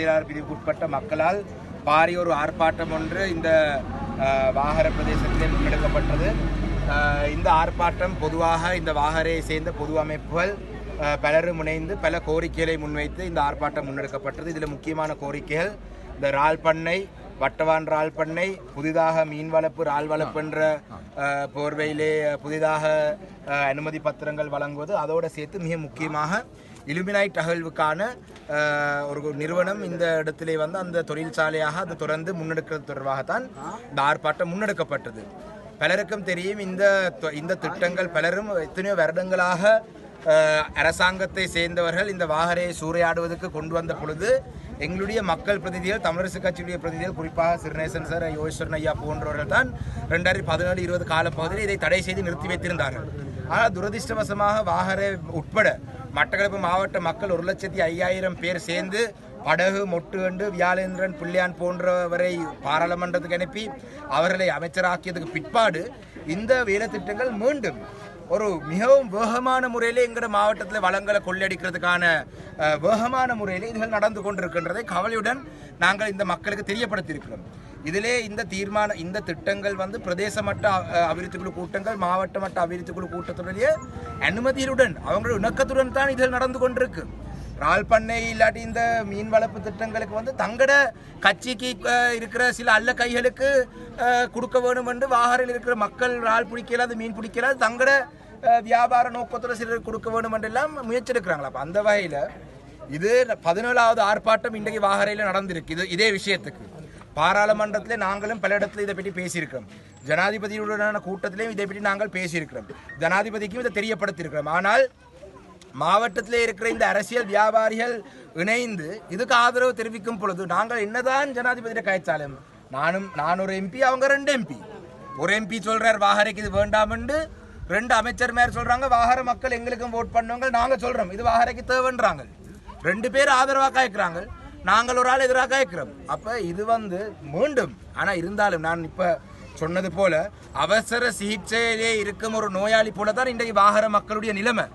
செயலாளர் பிரிவுக்கு உட்பட்ட மக்களால் பாரிய ஒரு ஆர்ப்பாட்டம் ஒன்று இந்த வாகர பிரதேசத்திலே முன்னெடுக்கப்பட்டது இந்த ஆர்ப்பாட்டம் பொதுவாக இந்த வாகரையை சேர்ந்த பொது அமைப்புகள் பலரும் இணைந்து பல கோரிக்கைகளை முன்வைத்து இந்த ஆர்ப்பாட்டம் முன்னெடுக்கப்பட்டது. இதில் முக்கியமான கோரிக்கைகள் இந்த இறால் பண்ணை வட்டவான் இறால் பண்ணை புதிதாக மீன் வளர்ப்பு இறால் வளர்ப்பு என்ற அஹ், போர்வையிலே புதிதாக அனுமதி பத்திரங்கள் வழங்குவது அதோடு சேர்த்து மிக முக்கியமாக இலுமினாய்ட் அகழ்வுக்கான ஒரு நிறுவனம் இந்த இடத்திலே வந்து அந்த தொழிற்சாலையாக அது தொடர்ந்து முன்னெடுக்கிறது தொடர்பாகத்தான் இந்த ஆர்ப்பாட்டம் முன்னெடுக்கப்பட்டது. பலருக்கும் தெரியும் இந்த தொ- இந்த திட்டங்கள் பலரும் எத்தனையோ வருடங்களாக அரசாங்கத்தை சேர்ந்தவர்கள் இந்த வாகரையை சூறையாடுவதற்கு கொண்டு வந்த பொழுது எங்களுடைய மக்கள் பிரதிநிதிகள் தமிழரசு கட்சியுடைய பிரதிநிதிகள் குறிப்பாக சிறுநேசன் சார் யோகேஸ்வரன் ஐயா போன்றவர்கள் தான் ரெண்டாயிரத்தி பதினேழு இருபது காலப்பகுதியில் இதை தடை செய்து நிறுத்தி வைத்திருந்தார்கள். ஆனால் துரதிர்ஷ்டவசமாக வாகரை உட்பட மட்டக்களப்பு மாவட்ட மக்கள் ஒரு லட்சத்தி ஐயாயிரம் பேர் சேர்ந்து படகு மொட்டுகண்டு வியாழேந்திரன் பிள்ளையான் போன்றவரை பாராளுமன்றத்துக்கு அனுப்பி அவர்களை அமைச்சராக்கியதுக்கு பிற்பாடு இந்த வேலைத்திட்டங்கள் மீண்டும் ஒரு மிகவும் வேகமான முறையில் எங்களோட மாவட்டத்தில் வளங்களை கொள்ளையடிக்கிறதுக்கான வேகமான முறையில் இதுகள் நடந்து கொண்டிருக்கின்றதை கவலையுடன் நாங்கள் இந்த மக்களுக்கு தெரியப்படுத்தியிருக்கிறோம். இதிலே இந்த தீர்மான இந்த திட்டங்கள் வந்து பிரதேச மட்ட அபிவிருத்தி குழு கூட்டங்கள் மாவட்ட மட்ட அபிவிருத்தி குழு கூட்டத்துடைய அனுமதியுடன் அவங்களோட இணக்கத்துடன் தான் இதில் நடந்து கொண்டிருக்கு. இறால் பண்ணை இல்லாட்டி இந்த மீன் வளர்ப்பு திட்டங்களுக்கு வந்து தங்கட கட்சிக்கு இருக்கிற சில அல்ல கைகளுக்கு கொடுக்க வேணும் என்று வாகரில் இருக்கிற மக்கள் இறால் பிடிக்கலாது மீன் பிடிக்கலாது தங்கட வியாபார நோக்கத்தில் சிலர் கொடுக்க வேணும் என்றெல்லாம் முயற்சி எடுக்கிறாங்களா அப்போ அந்த வகையில் இது பதினேழாவது ஆர்ப்பாட்டம் இன்றைக்கு வாகரையில் நடந்திருக்கு. இது இதே விஷயத்துக்கு. பாராளுமன்றத்தில் நாங்களும் பல இடத்துல இதை பற்றி பேசியிருக்கிறோம். ஜனாதிபதியுடனான கூட்டத்திலையும் இதை பற்றி நாங்கள் பேசியிருக்கிறோம். ஜனாதிபதிக்கும் இதை தெரியப்படுத்தியிருக்கிறோம். ஆனால் மாவட்டத்தில் இருக்கிற இந்த அரசியல் வியாபாரிகள் இணைந்து இதுக்கு ஆதரவு தெரிவிக்கும் பொழுது நாங்கள் என்னதான் ஜனாதிபதியிட காய்ச்சாலும் நானும் நான் ஒரு எம்பி அவங்க ரெண்டு எம்பி ஒரு எம்பி சொல்றார் வாகரைக்கு இது வேண்டாம் என்று. ரெண்டு அமைச்சர் மேல சொல்றாங்க வாகர மக்கள் எங்களுக்கும் ஓட் பண்ணுவாங்க நாங்கள் சொல்றோம் இது வாகரைக்கு தேவைன்றாங்க. ரெண்டு பேர் ஆதரவாக காய்க்கிறாங்க நாங்கள் ஒரு ஆள் எதிராக கேட்கிறோம். அப்ப இது வந்து மீண்டும் ஆனா இருந்தாலும் நான் இப்ப சொன்னது போல அவசர சிகிச்சையிலே இருக்கும் ஒரு நோயாளி போல தான் இன்றைக்கு வாகர மக்களுடைய நிலைமை.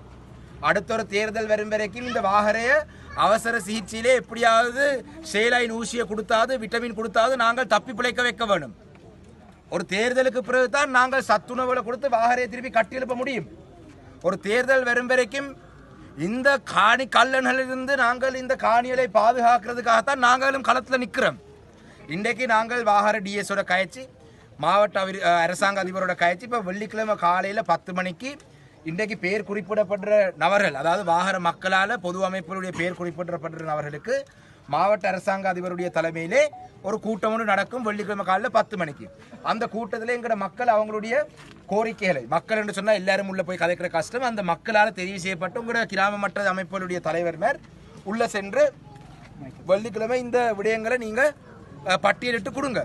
அடுத்த ஒரு தேர்தல் வரும் வரைக்கும் இந்த வாகரைய அவசர சிகிச்சையிலே எப்படியாவது செயலாயின் ஊசியை கொடுத்தாவது விட்டமின் கொடுத்தாவது நாங்கள் தப்பி பிழைக்க வைக்க வேணும் ஒரு தேர்தலுக்கு பிறகு தான் நாங்கள் சத்துணவுகளை கொடுத்து வாகரையை திருப்பி கட்டி எழுப்ப முடியும். ஒரு தேர்தல் வரும் வரைக்கும் இந்த காணி கல்லணிலிருந்து நாங்கள் இந்த காணிகளை பாதுகாக்கிறதுக்காகத்தான் நாங்களும் களத்தில் நிற்கிறோம் இன்றைக்கு நாங்கள் வாகர டிஎஸோட கயச்சி மாவட்ட அவி அரசாங்க அதிபரோட கயச்சி இப்போ வெள்ளிக்கிழமை காலையில் பத்து மணிக்கு இன்றைக்கு பேர் குறிப்பிடப்படுற நபர்கள் அதாவது வாகர மக்களால் பொது அமைப்பினுடைய பேர் குறிப்பிடப்படுற நபர்களுக்கு மாவட்ட அரசாங்க அதிபருடைய தலைமையிலே ஒரு கூட்டம் ஒன்று நடக்கும் வெள்ளிக்கிழமை காலையில் பத்து மணிக்கு. அந்த கூட்டத்தில் எங்களோட மக்கள் அவங்களுடைய கோரிக்கைகளை மக்கள் என்று சொன்னால் எல்லாரும் உள்ள போய் கதைக்கிற கஷ்டம் அந்த மக்களால் தெரிவு செய்யப்பட்டு உங்களோட கிராம மற்ற அமைப்புகளுடைய தலைவர் மேல் உள்ள சென்று வெள்ளிக்கிழமை இந்த விடயங்களை நீங்கள் பட்டியலிட்டு கொடுங்க.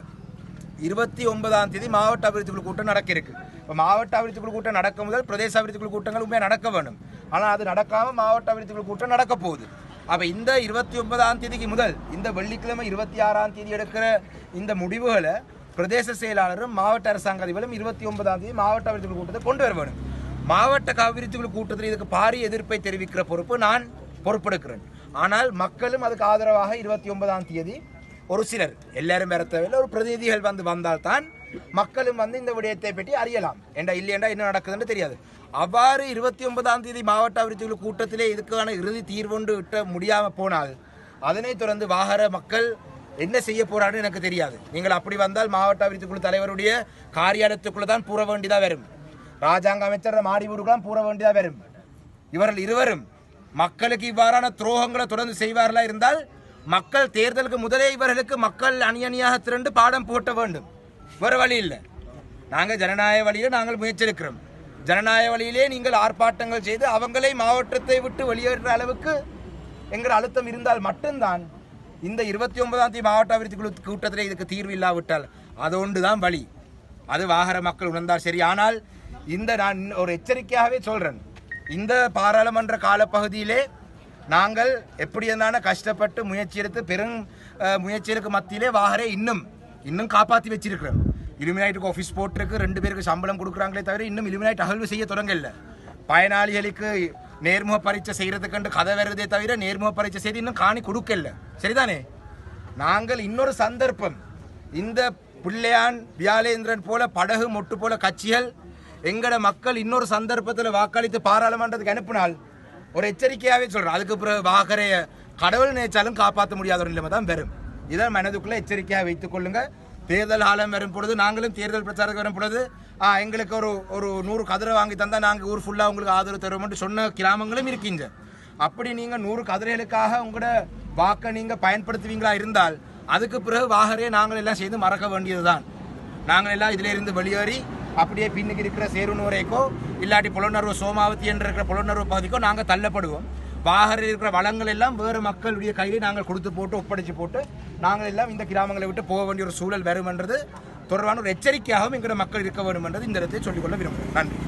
இருபத்தி ஒன்பதாம் தேதி மாவட்ட அபிவிருத்தி குழு கூட்டம் நடக்க இருக்கு. இப்போ மாவட்ட அபிவிருத்தி குழு கூட்டம் நடக்கும் முதல் பிரதேச அபிவிருத்தி குழு கூட்டங்கள் உண்மையாக நடக்க வேணும் ஆனால் அது நடக்காமல் மாவட்ட அபிவிருத்தி குழு கூட்டம் நடக்க போகுது. அப்போ இந்த இருபத்தி ஒன்பதாம் தேதிக்கு முதல் இந்த வெள்ளிக்கிழமை இருபத்தி ஆறாம் தேதி எடுக்கிற இந்த முடிவுகளை பிரதேச செயலாளரும் மாவட்ட அரசாங்க அதிபரும் இருபத்தி ஒன்பதாம் தேதி மாவட்ட அபிவிருத்தி கூட்டத்தை கொண்டு வர வேணும் மாவட்ட அபிவிருத்தி குழு கூட்டத்தில் இதுக்கு பாரிய எதிர்ப்பை தெரிவிக்கிற பொறுப்பு நான் பொறுப்பெடுக்கிறேன். ஆனால் மக்களும் அதுக்கு ஆதரவாக இருபத்தி ஒன்பதாம் தேதி ஒரு சிலர் எல்லாரும் வேற தேவையில்லை ஒரு பிரதிநிதிகள் வந்து வந்தால்தான் மக்களும் வந்து இந்த விடயத்தை பற்றி அறியலாம். ஏண்டா இல்லையண்டா என்ன நடக்குதுன்னு தெரியாது. அவ்வாறு இருபத்தி ஒன்பதாம் தேதி மாவட்ட அபிவிருத்தி குழு கூட்டத்திலே இதுக்கான இறுதி தீர்வொன்று விட்ட முடியாமல் போனால் அதனைத் தொடர்ந்து வாகர மக்கள் என்ன செய்ய போறான்னு எனக்கு தெரியாது. நீங்கள் அப்படி வந்தால் மாவட்ட அபிவிருத்தி குழு தலைவருடைய காரியாலயத்துக்குள்ள தான் பூர வேண்டியதாக வரும். ராஜாங்க அமைச்சர் மாடி வீடுக்கெல்லாம் பூர வேண்டியதாக வரும். இவர்கள் இருவரும் மக்களுக்கு இவ்வாறான துரோகங்களை தொடர்ந்து செய்வார்களா இருந்தால் மக்கள் தேர்தலுக்கு முதலே இவர்களுக்கு மக்கள் அணி அணியாக திரண்டு பாடம் போட்ட வேண்டும். வேறு வழி இல்லை. நாங்கள் ஜனநாயக வழியில் நாங்கள் முயற்சிருக்கிறோம் ஜனநாயக வழியிலே நீங்கள் ஆர்ப்பாட்டங்கள் செய்து அவங்களை மாவட்டத்தை விட்டு வெளியேறுற அளவுக்கு எங்கள் அழுத்தம் இருந்தால் மட்டும்தான் இந்த இருபத்தி ஒன்பதாம் தேதி மாவட்ட அபிவிருத்தி குழு கூட்டத்தில் இதுக்கு தீர்வு இல்லாவிட்டால். அது ஒன்று தான் வழி. அது வாகர மக்கள் உணர்ந்தால் சரி. ஆனால் இந்த நான் ஒரு எச்சரிக்கையாகவே சொல்கிறேன் இந்த பாராளுமன்ற காலப்பகுதியிலே நாங்கள் எப்படி இருந்தாலும் கஷ்டப்பட்டு முயற்சி எடுத்து பெரும் முயற்சிகளுக்கு மத்தியிலே வாகரே இன்னும் இன்னும் காப்பாற்றி வச்சிருக்கிறோம். இலுமினாய்ட்டுக்கு ஆஃபீஸ் போட்டிருக்கு ரெண்டு பேருக்கு சம்பளம் கொடுக்குறாங்களே தவிர இன்னும் இலுமினாய்ட் அகழ்வு செய்ய தொடங்கல. பயனாளிகளுக்கு நேர்முக பரீட்சை செய்யறதுக்கு கதை வருதே தவிர நேர்முக பரீட்சை செய்து இன்னும் காணி கொடுக்கல. சரிதானே? நாங்கள் இன்னொரு சந்தர்ப்பம். இந்த பிள்ளையான் வியாலேந்திரன் போல படகு மொட்டு போல கட்சிகள் எங்கட மக்கள் இன்னொரு சந்தர்ப்பத்தில் வாக்களித்து பாராளுமன்றத்துக்கு அனுப்பினால் ஒரு எச்சரிக்கையாகவே சொல்கிறேன் அதுக்கு பிறகு வாகரைய கடவுள் நினைச்சாலும் காப்பாற்ற முடியாத ஒரு நிலைமை தான் வரும். இதை மனதுக்குள்ளே எச்சரிக்கையாக வைத்துக் கொள்ளுங்கள். தேர்தல் ஆலம் வரும் பொழுது நாங்களும் தேர்தல் பிரச்சாரத்துக்கு வரும் பொழுது எங்களுக்கு ஒரு ஒரு நூறு கதிரை வாங்கி தந்தால் நாங்கள் ஊர் ஃபுல்லாக உங்களுக்கு ஆதரவு தருவோம்னு சொன்ன கிராமங்களும் இருக்கீங்க அப்படி நீங்கள் நூறு கதிரைகளுக்காக உங்களோட வாக்கை நீங்கள் பயன்படுத்துவீங்களா இருந்தால் அதுக்கு பிறகு வாகரே நாங்கள் எல்லாம் செய்து மறக்க வேண்டியதுதான். நாங்கள் எல்லாம் இதிலிருந்து வெளியேறி அப்படியே பின்னுக்கு இருக்கிற சேருநூரைக்கோ இல்லாட்டி புலனர்வு சோமாவதி என்ற இருக்கிற புலனர்வு பகுதிக்கோ நாங்கள் தள்ளப்படுவோம். வாகரில் இருக்கிற வளங்கள் எல்லாம் வேறு மக்களுடைய கையில் நாங்கள் கொடுத்து போட்டு ஒப்படைச்சு போட்டு நாங்கள் எல்லாம் இந்த கிராமங்களை விட்டு போக வேண்டிய ஒரு சூழல் வரும் என்றது தொடர்பான ஒரு எச்சரிக்கையாகவும் எங்களோட மக்கள் இருக்க வேண்டும் என்றது இந்த இடத்தை சொல்லிக்கொள்ள விரும்புகிறேன் நன்றி.